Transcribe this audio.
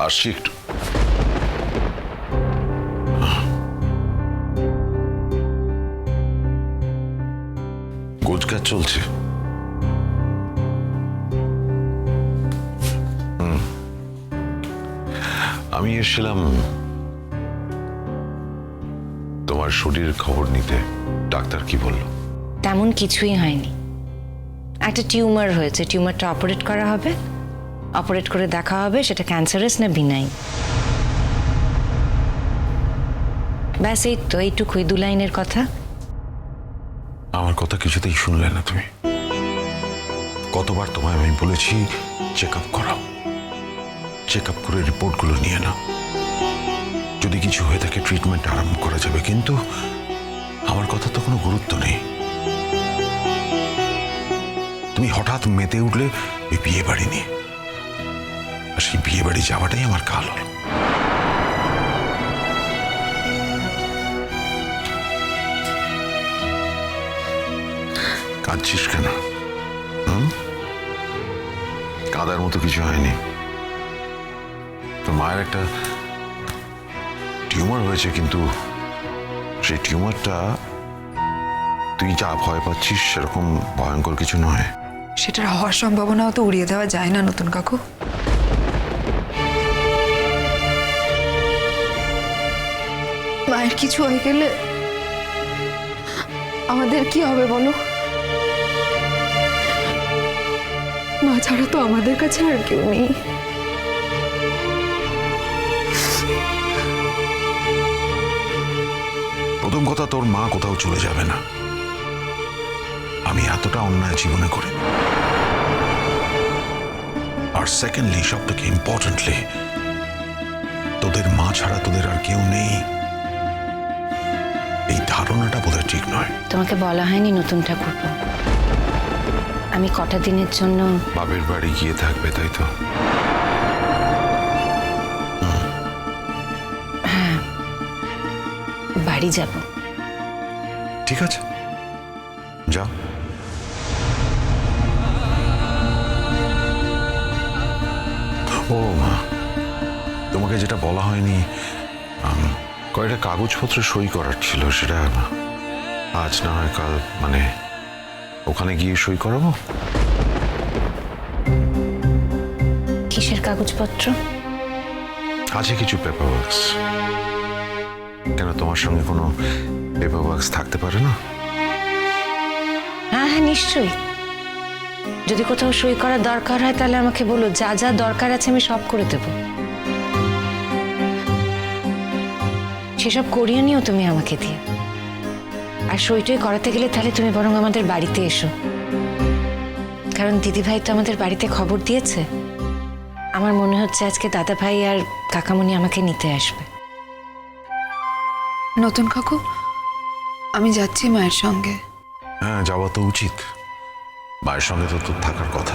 আসছি একটু। গোজগাছ চলছে। আমি এসেছিলাম তোমার শরীরের খবর নিতে। ডাক্তার কি বলল? তেমন কিছুই হয়নি। একটা টিউমার হয়েছে। টিউমারটা অপারেট করা হবে। অপারেট করে দেখা হবে, সেটা ক্যান্সারাস না বিনাই ব্যাস, এই তো, এইটুকুই, দু লাইনের কথা। আমার কথা কিছুতেই শুনলে না তুমি। কতবার তোমায় আমি বলেছি চেক আপ করাও। চেক আপ করে রিপোর্টগুলো নিয়ে নাও। যদি কিছু হয়ে থাকে ট্রিটমেন্ট আরম্ভ করা যাবে, কিন্তু আমার কথা তো কোনো গুরুত্ব নেই। তুমি হঠাৎ মেতে উঠলে ওই বিয়ে বাড়ি নিয়ে। সেই বিয়ে বাড়ি যাওয়াটাই আমার কাল। কাঁদছিস কেন? কাদার মতো কিছু হয়নি। তোর মায়ের একটা টিউমার হয়েছে, কিন্তু সেই টিউমারটা তুই যা ভয় পাচ্ছিস সেরকম ভয়ঙ্কর কিছু নয়। সেটার হওয়ার সম্ভাবনাও তো উড়িয়ে দেওয়া যায় না, নতুন কাকু। মায়ের কিছু হয়ে গেলে আমাদের কি হবে বলো? মা ছাড়া তো আমাদের কাছে আর কেউ নেই। প্রথম কথা, তোর মা কোথাও চলে যাবে না। আমি এতটা অন্যায় জীবনে করি আর সেকেন্ডলি সব থেকে ইম্পর্টেন্টলি তোদের মা ছাড়া তোদের আর কেউ নেই। ধারণাটা বোধহয় ঠিক নয়। তোমাকে বলা হয়নি নতুন ঠাকুর আমি কটা দিনের জন্য বাবের বাড়ি গিয়ে থাকবে তাই তো? বাড়ি যাব। ঠিক আছে। যাও। ও মা তোমাকে যেটা বলা হয়নি কয়েকটা কাগজপত্র সই করার ছিল সেটা আজ না হয় কাল মানে ওখানে গিয়ে সই করাবো? কিসের কাগজপত্র? আছে কিছু পেপার ওয়ার্কস কেন তোমার সঙ্গে কোনো পেপার ওয়ার্কস থাকতে পারে না? হ্যাঁ হ্যাঁ নিশ্চয়ই। যদি কোথাও সই করার দরকার হয় তাহলে আমাকে বলো যা যা দরকার আছে আমি সব করে দেব। সেসব করিয়ে নিও তুমি আমাকে দিয়ে। আর সইটই করাতে গেলে তাহলে তুমি বরং আমাদের বাড়িতে এসো। কারণ দিদিভাই তো আমাদের বাড়িতে খবর দিয়েছে। আমার মনে হচ্ছে আজকে দাদা ভাই আর কাকামণি আমাকে নিতে আসবে। নতুন কাকু আমি যাচ্ছি মায়ের সঙ্গে। হ্যাঁ যাওয়া তো উচিত। মায়ের সঙ্গে তো তোর থাকার কথা।